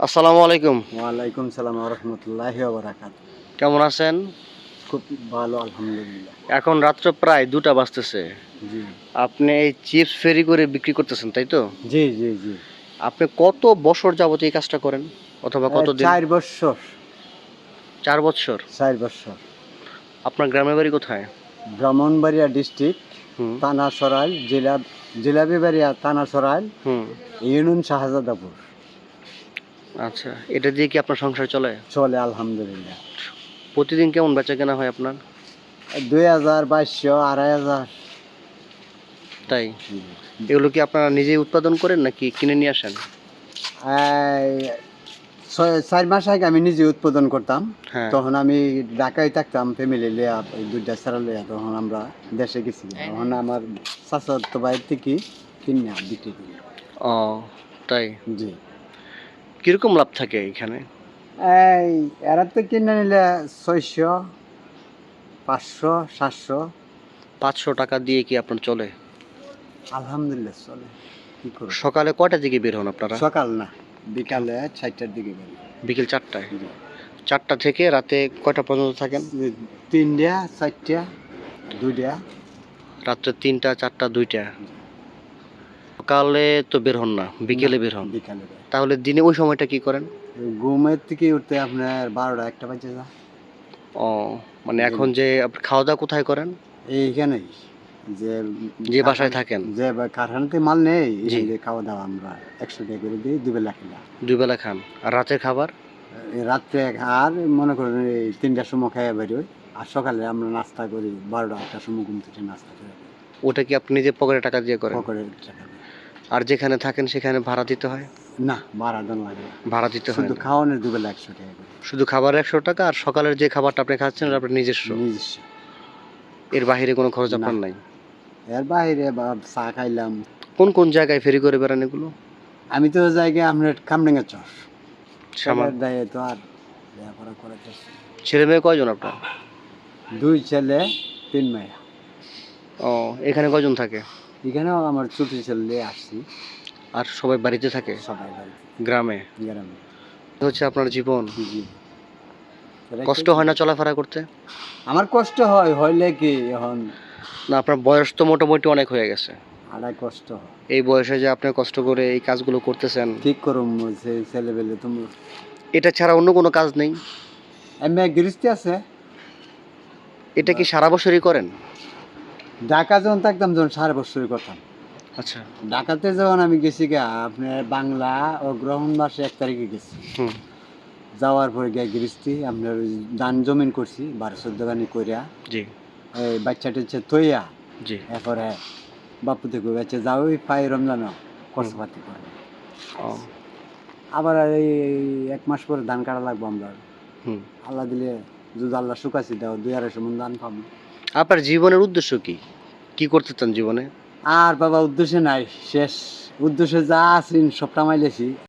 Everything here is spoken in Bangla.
আসসালামু আলাইকুম। ওয়ালাইকুম সালাম রহমতুল্লাহ বরাকাত কেমন আছেন? খুব ভালো আলহামদুলিল্লাহ। এখন রাত্র প্রায় দুটা বাজতেছে। জি। আপনি এই চিপস ফেরি করে বিক্রি করতেছেন তাই তো? জি জি জি। আপনি কত বছর যাবত এই কাজটা করেন? অথবা কত দিন চার বছর। চার বছর? চার বছর। আপনার গ্রামের বাড়ি কোথায়? ব্রাহ্মণবাড়িয়া ডিস্ট্রিক্ট হুম। থানা সরাইল জেলা জেলাবিবাড়িয়া থানা সরাইল হুম। ইউনিয়ন শাহজাদাপুর। আচ্ছা এটা দিয়ে কি আপনার সংসার চলে? চলে আলহামদুলিল্লাহ। প্রতিদিন কেমন বেচা কেনা হয় আপনার? দুই হাজার বাইশশো আড়াই হাজার। তাই? এগুলো কি আপনারা নিজেই উৎপাদন করেন নাকি কিনে নিয়ে আসেন? চার মাস আগে আমি নিজে উৎপাদন করতাম। হ্যাঁ। তখন আমি ঢাকায় থাকতাম ফ্যামিলি লিয়া দুইটা সারা লিয়া তখন আমরা দেশে গেছি। তখন আমার চাচাতো বাইর থেকে কিনে বিক্রি করি ও তাই? জি। কীরকম লাভ থাকে এখানে? এই এরা তো কিনে নিলে ছয়শো পাঁচশো সাতশো। পাঁচশো টাকা দিয়ে কি আপনার চলে? আলহামদুলিল্লাহ চলে। কি করব? সকালে কয়টার দিকে বের হন আপনারা? সকাল না বিকালে চারটার দিকে বেরি বিকেল চারটায়? চারটা থেকে রাতে কয়টা পর্যন্ত থাকেন? তিনটা চারটা দুইটা। রাত্রে তিনটা চারটা দুইটা? সকালে তো বের হন না বিকেলে বের হন। বিকালে। তাহলে দিনে ওই সময়টা কি করেন? ঘুমের থেকে উঠতে আপনার বারোটা একটা বাজে যা ও মানে এখন যে খাওয়া দাওয়া কোথায় করেন? এইখানেই যে যে বাসায় থাকেন? যে কারখানাতে মাল নেই। এখান খাওয়া দাওয়া আমরা একশো টাকা করে দিই দুবেলা খেলা দুবেলা খান। আর রাতের খাবার? রাত্রে আর মনে করেন এই তিনটার সময় খাইয়া বেরোই আর সকালে আমরা নাস্তা করি বারোটা একটার সময় ঘুম থেকে নাস্তা করি ওটা কি আপনি নিজে পকেটে টাকা দিয়ে করেন? পকেটে টাকা। আর যেখানে থাকেন সেখানে ভাড়া দিতে হয়? না ভাড়া দেন লাগে না। ভাড়া দিতে হয় শুধু না। খাওয়ানোর দুবেলা একশো টাকা করে। শুধু খাবার একশো টাকা আর সকালের যে খাবারটা আপনি খাচ্ছেন ওটা আপনার নিজস্ব? নিজস্ব। এর বাইরে কোনো খরচ না। আপনার নাই? এর বাইরে বা চা খাইলাম। কোন কোন জায়গায় ফেরি করে বেড়ান এগুলো? আমি তো জায়গায় আপনার কামডেঙ্গা চর। সামান ছেলের দায়ে তো আর লেখাপড়া ছেলে মেয়ে কয়জন আপনার? দুই ছেলে তিন মেয়ে। ও এখানে কয়জন থাকে? এখানেও আমার ছুটি ছেলে আসছি। আর সবাই বাড়িতে থাকে? সবাই বাড়ি গ্রামে? গ্রামে। হচ্ছে আপনার জীবন। জি কষ্ট হয় না চলাফেরা করতে? আমার কষ্ট হয় হইলে কি এখন? না আপনার বয়স তো মোটামুটি অনেক হয়ে গেছে। আড়াই কষ্ট এই বয়সে যে আপনি কষ্ট করে এই কাজগুলো করতেছেন। ঠিক করুম সেই ছেলেবেলে তুমি এটা ছাড়া অন্য কোনো কাজ নেই? এমনি গৃহস্থী আছে। এটা কি সারা বছরই করেন? ঢাকা যখন থাকতাম যখন সারা বছরই করতাম আচ্ছা। ঢাকাতে যখন আমি গেছি গা আপনার বাংলা ও গ্রহণ মাসে এক তারিখে গেছি। যাওয়ার পরে গিয়ে গৃহস্থী আপনার ওই ধান জমিন করছি বারো চোদ্দ গানি করিয়া জি। এই বাচ্চা টাচ্চা তৈয়া জি। এরপরে বাপু থেকে বাচ্চা যাও ওই পাই রমজান খরচপাতি করে। ও। আবার এই এক মাস পরে ধান কাটা লাগবো আমরা। আল্লাহ দিলে যদি আল্লাহ শুকাছি দাও দুই আড়াইশো মন ধান পাবো। আপনার জীবনের উদ্দেশ্য কি? কি করতে চান জীবনে? আর বাবা, উদ্দেশ্য নাই, শেষ। উদ্দেশ্য যা আছেন সবটা মাইলেছি।